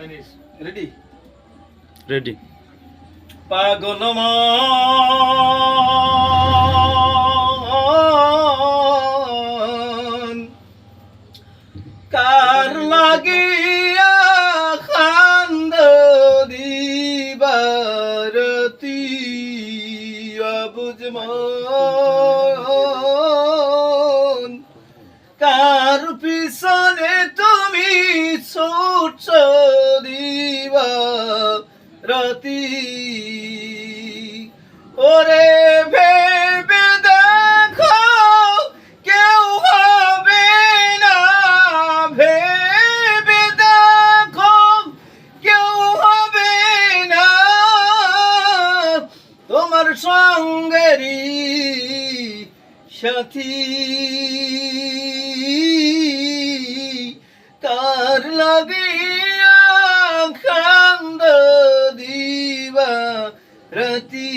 Ready ready পাগল কার লাগিয়া খান্দ দিবারতি অবুজ মন কার পিছনে তুমি ছুটছ রতি। ওরে ভেবে দেখো, কেউ হবে না। ভেবে দেখো, কেউ হবে না। তোমার সঙ্গেরই সাথী। তার লাগিয়া রতি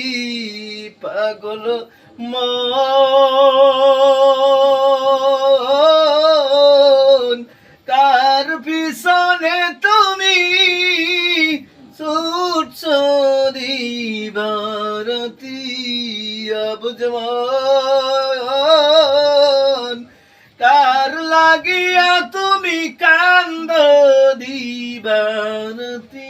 পাগল মন। কার পিছনে তুমি ছুটছ দিবারতি অবজমান কার লাগিয়া তুমি কান্দ দিবারতি